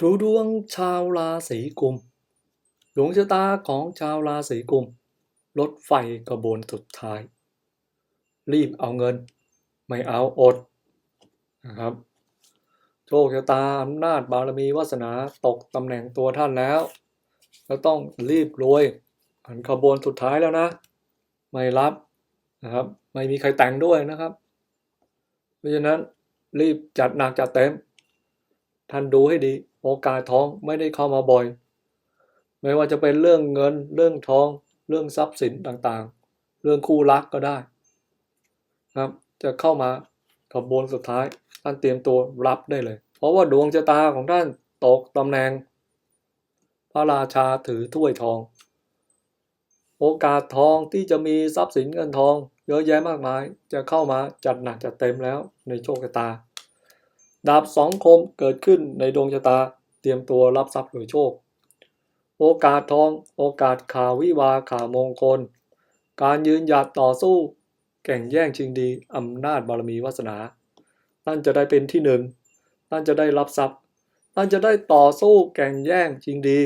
ดูดวงชาวราศีกุม ดวงชะตาของชาวราศีกุม รถไฟกระบวนสุดท้าย รีบเอาเงิน ไม่เอาอดนะครับ โชคชะตาอำนาจบารมีวาสนาตกตำแหน่งตัวท่านแล้วแล้วต้องรีบรวยอันขบวนสุดท้ายแล้วนะ ไม่รับนะครับ ไม่มีใครแต่งด้วยนะครับ เพราะฉะนั้นรีบจัดหนักจัดเต็ม ท่านดูให้ดี โอกาสทองไม่ได้เข้ามาบ่อย ไม่ว่าจะเป็นเรื่องเงิน เรื่องทอง เรื่องทรัพย์สินต่างๆ เรื่องคู่รักก็ได้ครับ จะเข้ามาขบวนสุดท้ายท่านเตรียมตัวรับได้เลย เพราะว่าดวงชะตาของท่านตกตำแหน่ง พระราชาถือถ้วยทอง โอกาสทองที่จะมีทรัพย์สินเงินทอง เยอะแยะมากมาย จะเข้ามาจัดหนักจัดเต็มแล้วในโชคชะตา ดาบสองคมเกิดขึ้นในดวงชะตา เตรียมตัวรับทรัพย์โดยโชค โอกาสทอง โอกาสข่าววิวาข่าวมงคล การยืนหยัดต่อสู้ แข่งแย่งชิงดีอำนาจบารมีวาสนาท่านจะได้เป็นที่หนึ่งท่านจะได้รับทรัพย์ท่านจะได้ต่อสู้แข่งแย่งชิงดี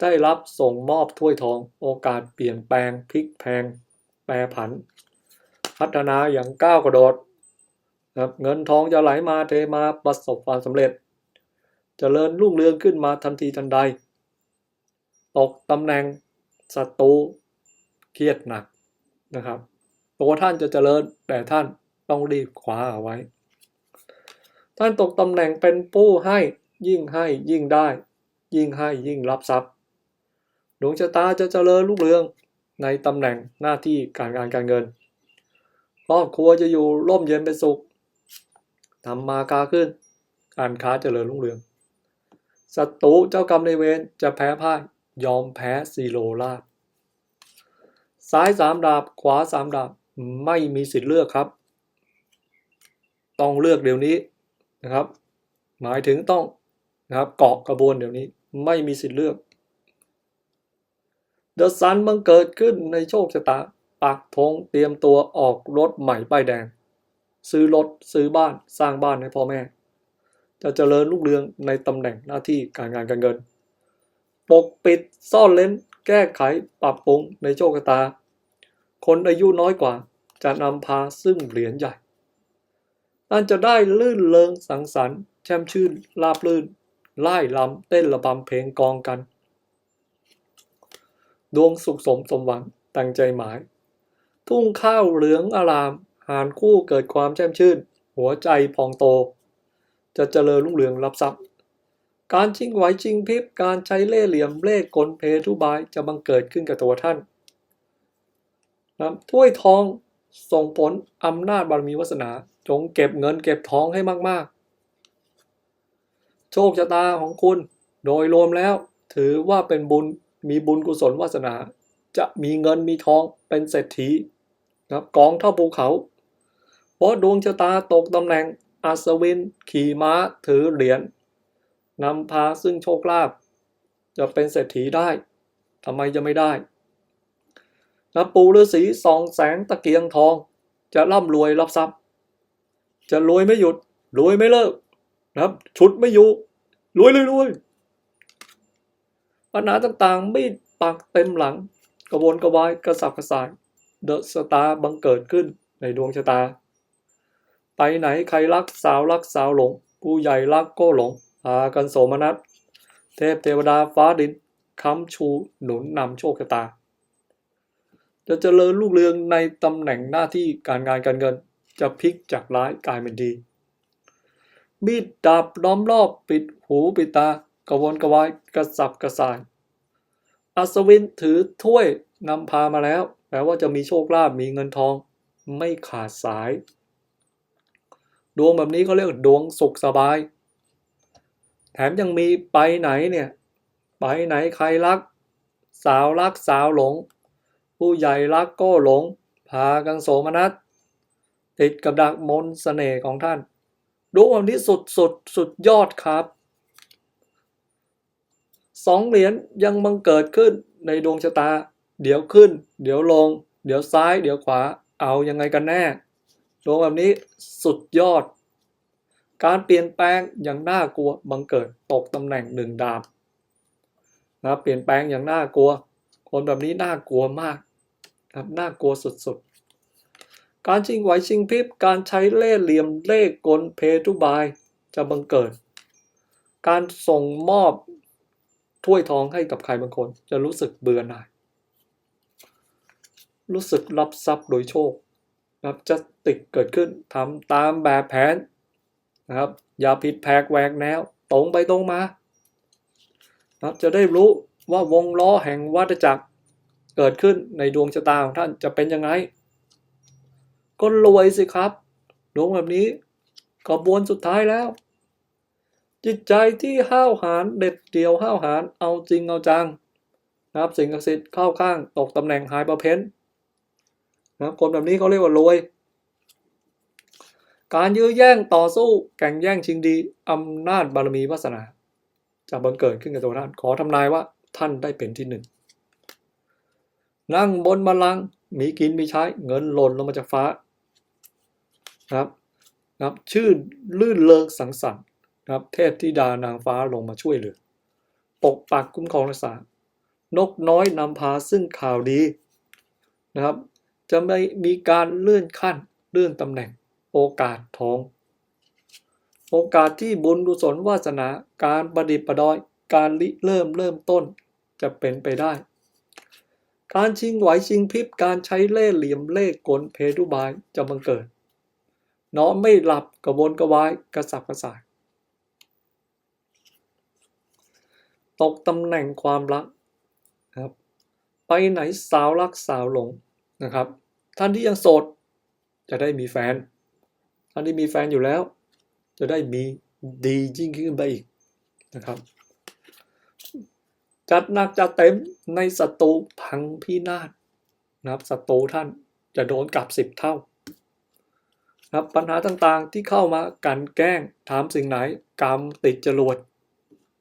ได้รับส่งมอบถ้วยทอง โอกาสเปลี่ยนแปลงพลิกแพง แปรผัน พัฒนาอย่างก้าวกระโดด นะครับเงินทองจะไหลมาเทมาประสบความสำเร็จจเจริญรุ่งเรืองขึ้นมาทันทีทันใด ตกตำแหน่งศัตรูเครียดหนักนะครับตัวท่านจะเจริญแต่ท่านต้องรีบคว้าเอาไว้ ท่านตกตำแหน่งเป็นผู้ให้ยิ่งให้ยิ่งได้ ยิ่งให้ยิ่งรับทรัพย์ดวงชะตาจะเจริญรุ่งเรืองในตำแหน่งหน้าที่การงานการเงินครอบครัวจะอยู่ร่มเย็นเป็นสุข ทำมาค้าขึ้น การค้าเจริญรุ่งเรืองศัตรูเจ้ากรรมในเวรจะแพ้พ่ายยอมแพ้ซีโรราบซ้ายสามดาบ ขวาสามดาบ ไม่มีสิทธิ์เลือกครับ ต้องเลือกเดี๋ยวนี้นะครับ หมายถึงต้องนะครับเกาะกระบวนเดี๋ยวนี้ไม่มีสิทธิ์เลือกเดอะซันบังเกิดขึ้นในโชคชะตา ปักธงเตรียมตัวออกรถใหม่ป้ายแดง ซื้อรถ ซื้อบ้านสร้างบ้านให้พ่อแม่ จะเจริญรุ่งเรืองในตำแหน่งหน้าที่การงานการเงิน ปกปิดซ่อนเล้น แก้ไขปรับปรุงในโชคชะตา คนอายุน้อยกว่าจะนำพาซึ่งเหรียญใหญ่ท่านจะได้ลื่นเลิงสังสรรค์แช่มชื่นลาบลื่นไล่ลำเต้นระบำเพลงกองกัน ดวงสุขสมสมหวังตั้งใจหมาย ทุ่งข้าวเหลืองอาราม หานคู่เกิดความแช่มชื่น หัวใจพองโต จะเจริญรุ่งเรืองรับทรัพย์ การชิงไหวชิงพริบการใช้เล่ห์เหลี่ยมเล่ห์กลเพทุบายจะบังเกิดขึ้นกับตัวท่านนะถ้วยทองส่งผลอำนาจบารมีวาสนา จงเก็บเงินเก็บทองให้มากๆ โชคชะตาของคุณโดยรวมแล้ว ถือว่าเป็นบุญมีบุญกุศลวาสนา จะมีเงินมีทองเป็นเศรษฐีนะครับกองเท่าภูเขา เพราะดวงชะตาตกตำแหน่งอัศวิน ขี่ม้าถือเหรียญนำพาซึ่งโชคลาภจะเป็นเศรษฐีได้ทำไมจะไม่ได้นะปูฤาษีสองแสงตะเกียงทอง จะร่ำรวยรับทรัพย์ จะรวยไม่หยุดรวยไม่เลิกนะครับ ชุดไม่อยู่รวยเลยรวยปัญหาต่างๆไม่ปักเต็มหลัง กระวนกระวายกระสับกระส่ายเดอะสตาร์บังเกิดขึ้นในดวงชะตา ไปไหนใครรักสาวรักสาวหลง ผู้ใหญ่รักก็หลงพากันโสมนัสเทพเทวดาฟ้าดินค้ำชูหนุนนำโชคชะตา จะเจริญรุ่งเรืองในตำแหน่งหน้าที่การงานการเงิน จะพลิกจากร้ายกลายเป็นดีมีดดาบล้อมรอบปิดหูปิดตากระวนกระวายกระสับกระส่าย อัศวินถือถ้วยนำพามาแล้วแปลว่าจะมีโชคลาภมีเงินทอง ไม่ขาดสาย ดวงแบบนี้เขาเรียกดวงสุขสบาย แถมยังมีไปไหนเนี่ย ไปไหนใครรัก สาวรักสาวหลง ผู้ใหญ่รักก็หลง พากันโสมนัสติดกับดักมนต์เสน่ห์ของท่าน ดวงแบบนี้สุดสุดสุดยอดครับสองเหรียญยังบังเกิดขึ้นในดวงชะตา เดี๋ยวขึ้น เดี๋ยวลง เดี๋ยวซ้าย เดี๋ยวขวา เอายังไงกันแน่ ดวงแบบนี้สุดยอด การเปลี่ยนแปลงอย่างน่ากลัวบังเกิดตกตำแหน่งหนึ่งดาบนะครับเปลี่ยนแปลงอย่างน่ากลัว คนแบบนี้น่ากลัวมากครับน่ากลัวสุดๆ การชิงไหวชิงพริบการใช้เล่ห์เหลี่ยมเล่ห์กลเพทุบายจะบังเกิด การส่งมอบถ้วยทองให้กับใครบางคน จะรู้สึกเบื่อหน่าย รู้สึกรับทรัพย์โดยโชค ครับจะติดเกิดขึ้นทำตามแบบแผนนะครับ อย่าผิดแผกแหวกแนว ตรงไปตรงมาครับจะได้รู้ว่าวงล้อแห่งวัฏจักรเกิดขึ้นในดวงชะตาของท่านจะเป็นยังไง ก็รวยสิครับดวงแบบนี้กระบวนสุดท้ายแล้ว จิตใจที่ห้าวหาญเด็ดเดี่ยวห้าวหาญเอาจริงเอาจังนะครับสิ่งศักดิ์สิทธิ์เข้าข้างตกตำแหน่งหายประเพ้น นะครับคนแบบนี้เขาเรียกว่ารวย การยื้อแย่งต่อสู้แข่งแย่งชิงดีอำนาจบารมีวาสนา จะบังเกิดขึ้นกับตัวท่านขอทำนายว่าท่านได้เป็นที่หนึ่งนั่งบนบัลลังก์มีกินมีใช้เงินหล่นลงมาจากฟ้านะครับนะครับชื่นลื่นเลิงสังสรรค์นะครับ เทพธิดานางฟ้าลงมาช่วยเหลือ ปกปักคุ้มครองรักษานกน้อยนำพาซึ่งข่าวดีนะครับ จะไม่มีการเลื่อนขั้นเลื่อนตำแหน่ง โอกาสทอง โอกาสที่บุญกุศลวาสนาการประดิษฐ์ประดอยการริเริ่มเริ่มต้นจะเป็นไปได้ การชิงไหวชิงพริบการใช้เล่ห์เหลี่ยมเล่ห์กลเพทุบายจะบังเกิดนอนไม่หลับกระวนกระวายกระสับกระส่ายตกตำแหน่งความรักครับไปไหนสาวรักสาวหลง นะครับ ท่านที่ยังโสด จะได้มีแฟน ท่านที่มีแฟนอยู่แล้ว จะได้มีดียิ่งขึ้นไปอีกนะครับ จัดหนักจัดเต็มในศัตรูพังพินาศนะครับศัตรูท่านจะโดนกลับสิบเท่านะครับปัญหาต่างๆที่เข้ามากันแกล้งถามสิ่งไหนกรรมติดจรวด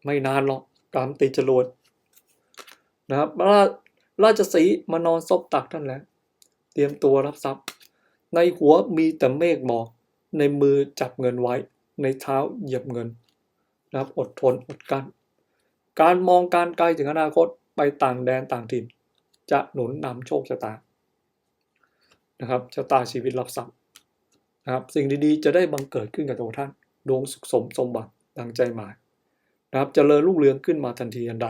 ไม่นานหรอกกรรมติดจรวดนะครับราราชสีมานอนซบตักท่านแล้ว เตรียมตัวรับทรัพย์ ในหัวมีแต่เมฆหมอก ในมือจับเงินไว้ ในเท้าเหยียบเงินนะครับอดทนอดกั้น การมองการไกลถึงอนาคตไปต่างแดนต่างถิ่น จะหนุนนำโชคชะตานะครับชะตาชีวิตรับทรัพย์นะครับสิ่งดีๆ จะได้บังเกิดขึ้นกับตัวท่าน ดวงสุขสมสมบัติดังใจหมายนะครับจเจริญรุ่งเรืองขึ้นมาทันทีทันใด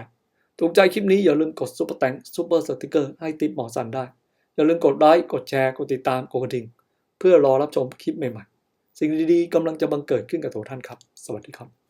ถูกใจคลิปนี้อย่าลืมกดซุปเปอร์แตงซุปเปอร์สติกเกอร์ให้ติปหมอสันได้ อย่าลืมกดไลค์กดแชร์ กดติดตามกดกระดิ่ง เพื่อรอรับชมคลิปใหม่ๆ สิ่งดีๆกำลังจะบังเกิดขึ้นกับตัวท่านครับ สวัสดีครับ